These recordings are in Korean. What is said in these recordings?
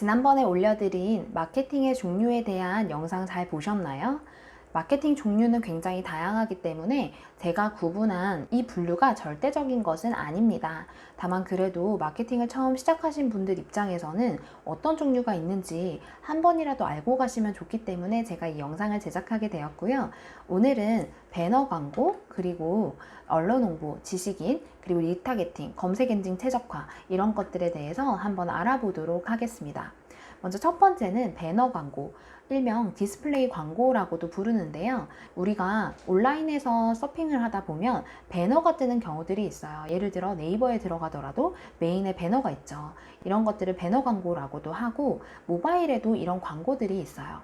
지난번에 올려드린 마케팅의 종류에 대한 영상 잘 보셨나요? 마케팅 종류는 굉장히 다양하기 때문에 제가 구분한 이 분류가 절대적인 것은 아닙니다. 다만 그래도 마케팅을 처음 시작하신 분들 입장에서는 어떤 종류가 있는지 한 번이라도 알고 가시면 좋기 때문에 제가 이 영상을 제작하게 되었고요. 오늘은 배너 광고, 그리고 언론 홍보, 지식인, 그리고 리타게팅, 검색 엔진 최적화 이런 것들에 대해서 한번 알아보도록 하겠습니다. 먼저 첫 번째는 배너 광고, 일명 디스플레이 광고라고도 부르는데요. 우리가 온라인에서 서핑을 하다 보면 배너가 뜨는 경우들이 있어요. 예를 들어 네이버에 들어가더라도 메인에 배너가 있죠. 이런 것들을 배너 광고라고도 하고 모바일에도 이런 광고들이 있어요.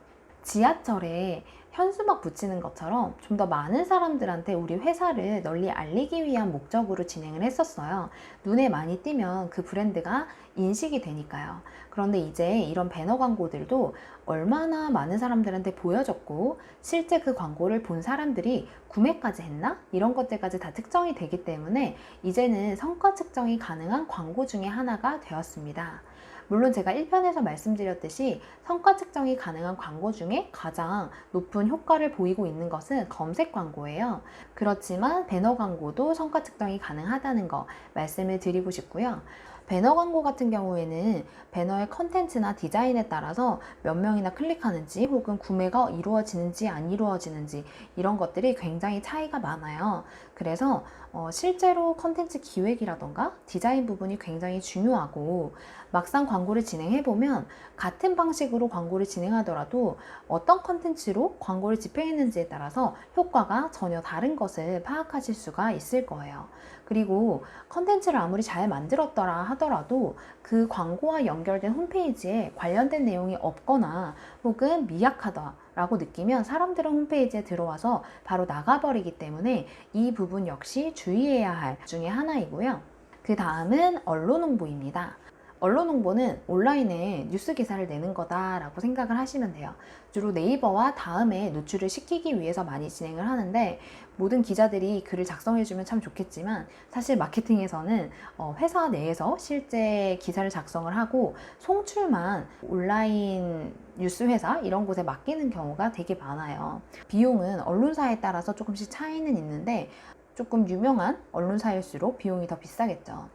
지하철에 현수막 붙이는 것처럼 좀 더 많은 사람들한테 우리 회사를 널리 알리기 위한 목적으로 진행을 했었어요. 눈에 많이 띄면 그 브랜드가 인식이 되니까요. 그런데 이제 이런 배너 광고들도 얼마나 많은 사람들한테 보여졌고 실제 그 광고를 본 사람들이 구매까지 했나? 이런 것들까지 다 특정이 되기 때문에 이제는 성과 측정이 가능한 광고 중에 하나가 되었습니다. 물론 제가 1편에서 말씀드렸듯이 성과 측정이 가능한 광고 중에 가장 높은 효과를 보이고 있는 것은 검색 광고예요. 그렇지만 배너 광고도 성과 측정이 가능하다는 거 말씀을 드리고 싶고요. 배너 광고 같은 경우에는 배너의 컨텐츠나 디자인에 따라서 몇 명이나 클릭하는지 혹은 구매가 이루어지는지 안 이루어지는지 이런 것들이 굉장히 차이가 많아요. 그래서 어, 실제로 컨텐츠 기획이라던가 디자인 부분이 굉장히 중요하고 막상 광고를 진행해보면 같은 방식으로 광고를 진행하더라도 어떤 컨텐츠로 광고를 집행했는지에 따라서 효과가 전혀 다른 것을 파악하실 수가 있을 거예요. 그리고 컨텐츠를 아무리 잘 만들었더라 하더라도 그 광고와 연결된 홈페이지에 관련된 내용이 없거나 혹은 미약하다라고 느끼면 사람들은 홈페이지에 들어와서 바로 나가버리기 때문에 이 부분 역시 주의해야 할 중에 하나이고요. 그 다음은 언론 홍보입니다. 언론 홍보는 온라인에 뉴스 기사를 내는 거다라고 생각을 하시면 돼요. 주로 네이버와 다음에 노출을 시키기 위해서 많이 진행을 하는데 모든 기자들이 글을 작성해주면 참 좋겠지만 사실 마케팅에서는 어, 회사 내에서 실제 기사를 작성을 하고 송출만 온라인 뉴스 회사 이런 곳에 맡기는 경우가 되게 많아요. 비용은 언론사에 따라서 조금씩 차이는 있는데 조금 유명한 언론사일수록 비용이 더 비싸겠죠.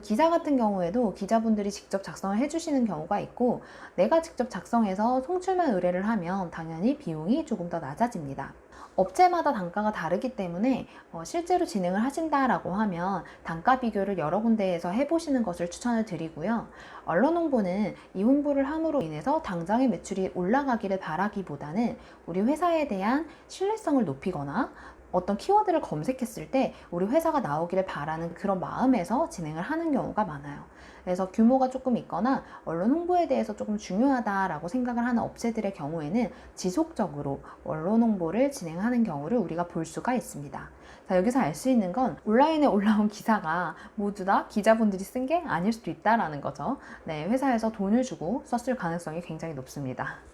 기사 같은 경우에도 기자분들이 직접 작성을 해주시는 경우가 있고 내가 직접 작성해서 송출만 의뢰를 하면 당연히 비용이 조금 더 낮아집니다. 업체마다 단가가 다르기 때문에 어, 실제로 진행을 하신다라고 하면 단가 비교를 여러 군데에서 해보시는 것을 추천을 드리고요. 언론 홍보는 이 홍보를 함으로 인해서 당장의 매출이 올라가기를 바라기보다는 우리 회사에 대한 신뢰성을 높이거나 어떤 키워드를 검색했을 때 우리 회사가 나오기를 바라는 그런 마음에서 진행을 하는 경우가 많아요. 그래서 규모가 조금 있거나 언론 홍보에 대해서 조금 중요하다라고 생각을 하는 업체들의 경우에는 지속적으로 언론 홍보를 진행하는 경우를 우리가 볼 수가 있습니다. 자, 여기서 알 수 있는 건 온라인에 올라온 기사가 모두 다 기자분들이 쓴 게 아닐 수도 있다라는 거죠. 네, 회사에서 돈을 주고 썼을 가능성이 굉장히 높습니다.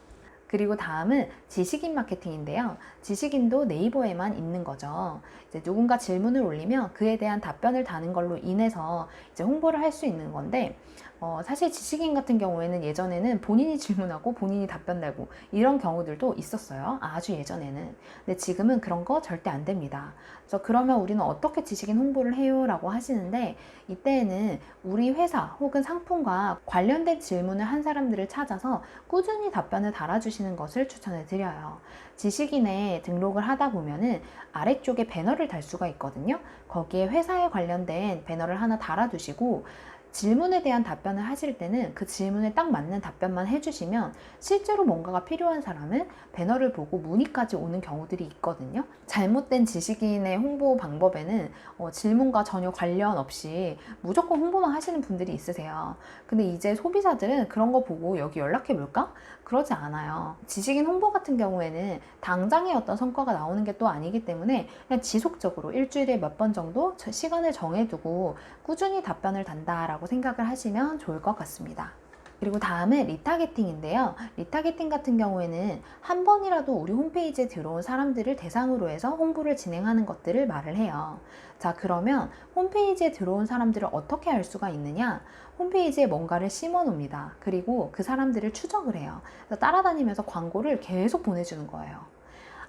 그리고 다음은 지식인 마케팅인데요. 지식인도 네이버에만 있는 거죠. 이제 누군가 질문을 올리면 그에 대한 답변을 다는 걸로 인해서 이제 홍보를 할 수 있는 건데, 어, 사실 지식인 같은 경우에는 예전에는 본인이 질문하고 본인이 답변 달고 이런 경우들도 있었어요. 아주 예전에는. 근데 지금은 그런 거 절대 안 됩니다. 그래서 그러면 우리는 어떻게 지식인 홍보를 해요? 라고 하시는데 이때에는 우리 회사 혹은 상품과 관련된 질문을 한 사람들을 찾아서 꾸준히 답변을 달아주시는 것을 추천을 드려요. 지식인에 등록을 하다 보면은 아래쪽에 배너를 달 수가 있거든요. 거기에 회사에 관련된 배너를 하나 달아두시고 질문에 대한 답변을 하실 때는 그 질문에 딱 맞는 답변만 해주시면 실제로 뭔가가 필요한 사람은 배너를 보고 문의까지 오는 경우들이 있거든요. 잘못된 지식인의 홍보 방법에는 어, 질문과 전혀 관련 없이 무조건 홍보만 하시는 분들이 있으세요. 근데 이제 소비자들은 그런 거 보고 여기 연락해 볼까? 그러지 않아요. 지식인 홍보 같은 경우에는 당장의 어떤 성과가 나오는 게 또 아니기 때문에 그냥 지속적으로 일주일에 몇 번 정도 시간을 정해두고 꾸준히 답변을 단다라고 생각을 하시면 좋을 것 같습니다. 그리고 다음은 리타게팅인데요. 리타게팅 같은 경우에는 한 번이라도 우리 홈페이지에 들어온 사람들을 대상으로 해서 홍보를 진행하는 것들을 말을 해요. 자, 그러면 홈페이지에 들어온 사람들을 어떻게 알 수가 있느냐? 홈페이지에 뭔가를 심어 놓습니다. 그리고 그 사람들을 추적을 해요. 그래서 따라다니면서 광고를 계속 보내주는 거예요.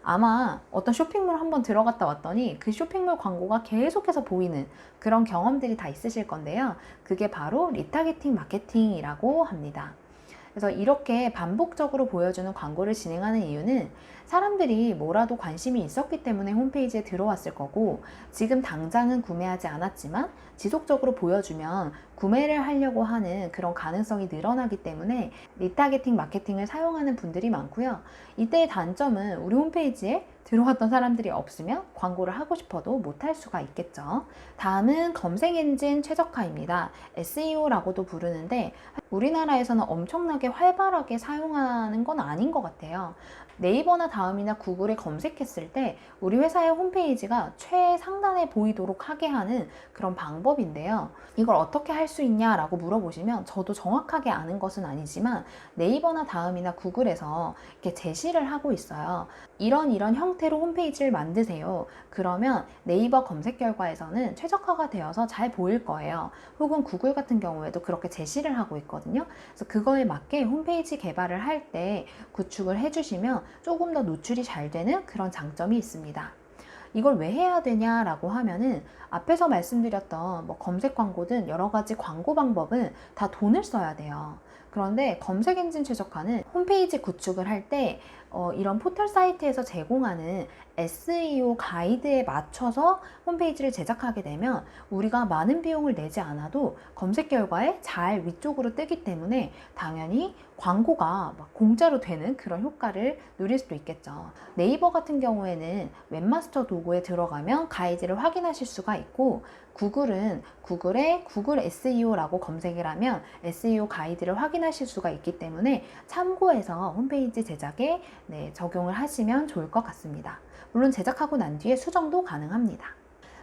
아마 어떤 쇼핑몰 한번 들어갔다 왔더니 그 쇼핑몰 광고가 계속해서 보이는 그런 경험들이 다 있으실 건데요. 그게 바로 리타게팅 마케팅이라고 합니다. 그래서 이렇게 반복적으로 보여주는 광고를 진행하는 이유는 사람들이 뭐라도 관심이 있었기 때문에 홈페이지에 들어왔을 거고 지금 당장은 구매하지 않았지만 지속적으로 보여주면 구매를 하려고 하는 그런 가능성이 늘어나기 때문에 리타게팅 마케팅을 사용하는 분들이 많고요. 이때의 단점은 우리 홈페이지에 들어왔던 사람들이 없으면 광고를 하고 싶어도 못할 수가 있겠죠. 다음은 검색 엔진 최적화입니다. SEO라고도 부르는데 우리나라에서는 엄청나게 활발하게 사용하는 건 아닌 것 같아요. 네이버나 다음이나 구글에 검색했을 때 우리 회사의 홈페이지가 최상단에 보이도록 하게 하는 그런 방법인데요. 이걸 어떻게 할수 있냐라고 물어보시면 저도 정확하게 아는 것은 아니지만 네이버나 다음이나 구글에서 이렇게 제시를 하고 있어요. 이런 이런 형태로 홈페이지를 만드세요. 그러면 네이버 검색 결과에서는 최적화가 되어서 잘 보일 거예요. 혹은 구글 같은 경우에도 그렇게 제시를 하고 있거든요. 그래서 그거에 맞게 홈페이지 개발을 할 때 구축을 해주시면 조금 더 노출이 잘 되는 그런 장점이 있습니다. 이걸 왜 해야 되냐라고 하면은 앞에서 말씀드렸던 뭐 검색 광고든 여러 가지 광고 방법은 다 돈을 써야 돼요. 그런데 검색 엔진 최적화는 홈페이지 구축을 할때 어, 이런 포털 사이트에서 제공하는 SEO 가이드에 맞춰서 홈페이지를 제작하게 되면 우리가 많은 비용을 내지 않아도 검색 결과에 잘 위쪽으로 뜨기 때문에 당연히 광고가 막 공짜로 되는 그런 효과를 누릴 수도 있겠죠. 네이버 같은 경우에는 웹마스터 도구에 들어가면 가이드를 확인하실 수가 있고 구글은 구글에 구글 SEO라고 검색을 하면 SEO 가이드를 확인하실 수가 있기 때문에 참고해서 홈페이지 제작에 네, 적용을 하시면 좋을 것 같습니다. 물론 제작하고 난 뒤에 수정도 가능합니다.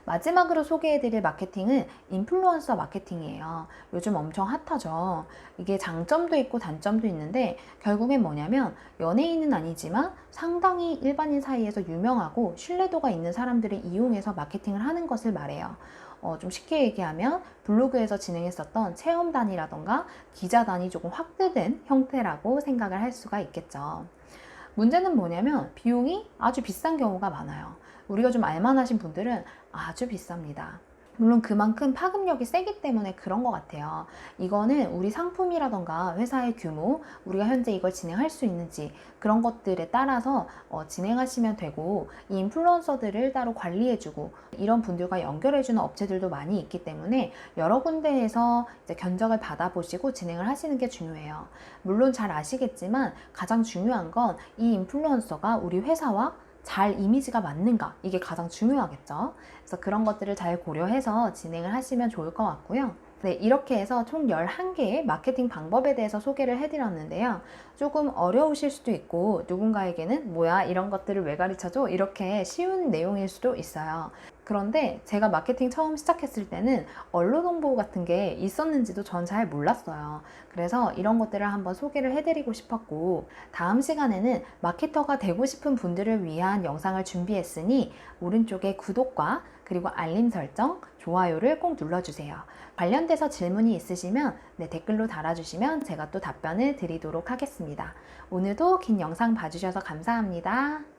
마지막으로 소개해드릴 마케팅은 인플루언서 마케팅이에요. 요즘 엄청 핫하죠. 이게 장점도 있고 단점도 있는데 결국엔 뭐냐면 연예인은 아니지만 상당히 일반인 사이에서 유명하고 신뢰도가 있는 사람들을 이용해서 마케팅을 하는 것을 말해요. 어, 좀 쉽게 얘기하면 블로그에서 진행했었던 체험단이라던가 기자단이 조금 확대된 형태라고 생각을 할 수가 있겠죠. 문제는 뭐냐면 비용이 아주 비싼 경우가 많아요. 우리가 좀 알만하신 분들은 아주 비쌉니다. 물론 그만큼 파급력이 세기 때문에 그런 것 같아요. 이거는 우리 상품이라던가 회사의 규모, 우리가 현재 이걸 진행할 수 있는지 그런 것들에 따라서 어, 진행하시면 되고 이 인플루언서들을 따로 관리해주고 이런 분들과 연결해주는 업체들도 많이 있기 때문에 여러 군데에서 견적을 받아보시고 진행을 하시는 게 중요해요. 물론 잘 아시겠지만 가장 중요한 건 이 인플루언서가 우리 회사와 잘 이미지가 맞는가 이게 가장 중요하겠죠. 그래서 그런 것들을 잘 고려해서 진행을 하시면 좋을 것 같고요. 네, 이렇게 해서 총 11개의 마케팅 방법에 대해서 소개를 해드렸는데요. 조금 어려우실 수도 있고 누군가에게는 뭐야 이런 것들을 왜 가르쳐줘? 이렇게 쉬운 내용일 수도 있어요. 그런데 제가 마케팅 처음 시작했을 때는 언론 홍보 같은 게 있었는지도 전 잘 몰랐어요. 그래서 이런 것들을 한번 소개를 해드리고 싶었고 다음 시간에는 마케터가 되고 싶은 분들을 위한 영상을 준비했으니 오른쪽에 구독과 그리고 알림 설정, 좋아요를 꼭 눌러주세요. 관련돼서 질문이 있으시면 네, 댓글로 달아주시면 제가 또 답변을 드리도록 하겠습니다. 오늘도 긴 영상 봐주셔서 감사합니다.